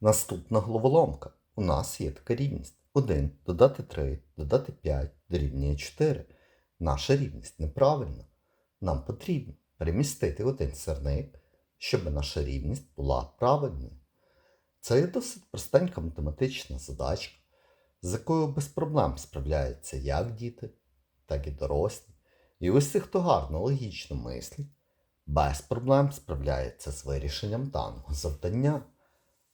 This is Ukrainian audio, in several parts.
Наступна головоломка. У нас є така рівність. 1 додати 3, додати 5 дорівнює 4. Наша рівність неправильна. Нам потрібно перемістити один сірник, щоб наша рівність була правильною. Це є досить простенька математична задачка, з якою без проблем справляються як діти, так і дорослі. І усі, хто гарно логічно мислить, без проблем справляється з вирішенням даного завдання.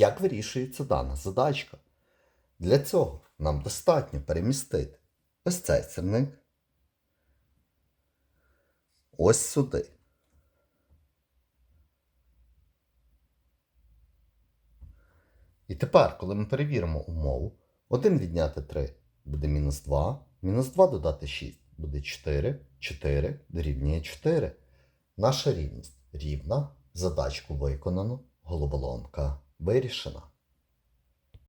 Як вирішується дана задачка? Для цього нам достатньо перемістити ось цей ось сюди. І тепер, коли ми перевіримо умову, 1 відняти 3 буде мінус 2, мінус 2 додати 6 буде 4, 4 дорівнює 4. Наша рівність рівна, задачку виконано, головоломка вирішена.